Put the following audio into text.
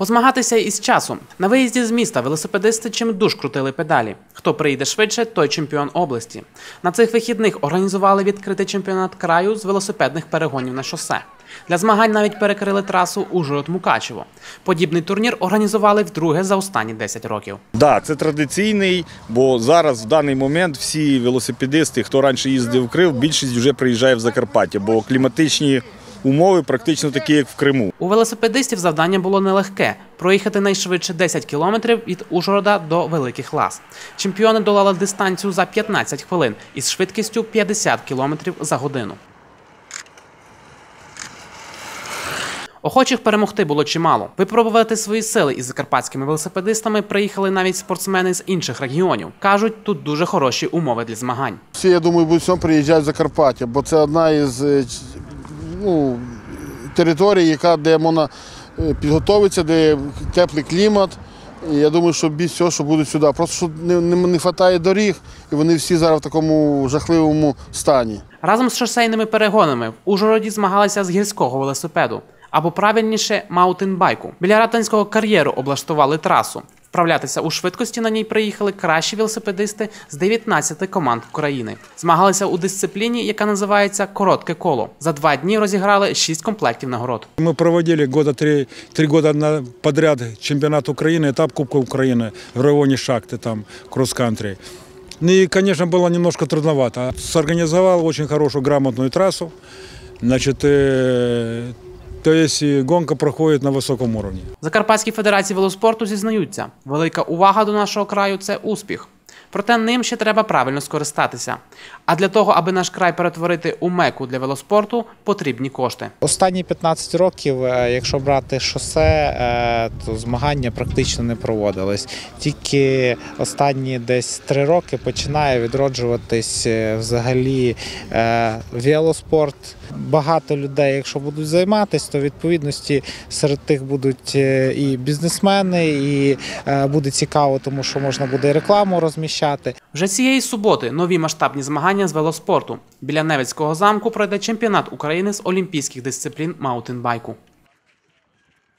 Позмагатися із часом. На виїзді з міста велосипедисти чимдуж крутили педалі. Хто приїде швидше, той чемпіон області. На цих вихідних організували відкритий чемпіонат краю з велосипедних перегонів на шосе. Для змагань навіть перекрили трасу Ужгород-Мукачево. Подібний турнір організували вдруге за останні 10 років. Да, це традиційний, бо зараз в даний момент всі велосипедисти, хто раніше їздив в Крив, більшість вже приїжджає в Закарпаття, бо кліматичні умови практично такі, як в Криму. У велосипедистів завдання було нелегке проїхати найшвидше 10 кілометрів від Ужгорода до Великих Лас. Чемпіони долали дистанцію за 15 хвилин із швидкістю 50 кілометрів за годину. Охочих перемогти було чимало. Випробувати свої сили із закарпатськими велосипедистами приїхали навіть спортсмени з інших регіонів. кажуть, тут дуже хороші умови для змагань. Всі, я думаю, будуть всьому приїжджати в Закарпаття, бо це одна із е, ну, територій, яка, де можна е, підготуватися, де теплий клімат. І я думаю, що більш всього, що будуть сюди. Просто що не, не, не вистачає доріг, і вони всі зараз в такому жахливому стані. Разом з шосейними перегонами в Ужгороді змагалися з гірського велосипеду, або правильніше маутинбайку. Біля ратанського кар'єру облаштували трасу. Вправлятися у швидкості на ній приїхали кращі велосипедисти з 19 команд України. Змагалися у дисципліні, яка називається коротке коло. За два дні розіграли 6 комплектів нагород. Мы проводили года три, три года на- подряд чемпионат Украины, этап Кубка Украины в районе Шахты, там, кросс-кантри. Ну И, конечно, было немножко трудновато. Сорганизовал очень хорошую грамотную трассу. Значит, то есть гонка проходить на високому рівні закарпатські федерації велоспорту зізнаються, велика увага до нашого краю це успіх. Проте ним ще треба правильно скористатися. А для того, аби наш край перетворити у меку для велоспорту, потрібні кошти. Останні 15 років, е, якщо брати шосе, е, то змагання практично не проводились. Тільки останні десь три роки починає відроджуватись е, взагалі велоспорт. Багато людей, якщо будуть займатися, то відповідності серед тих будуть і бізнесмени, і буде цікаво, тому що можна буде і рекламу розміщати. Вже цієї суботи нові масштабні змагання з велоспорту. Біля Невецького замку пройде чемпіонат України з олімпійських дисциплін маутинбайку.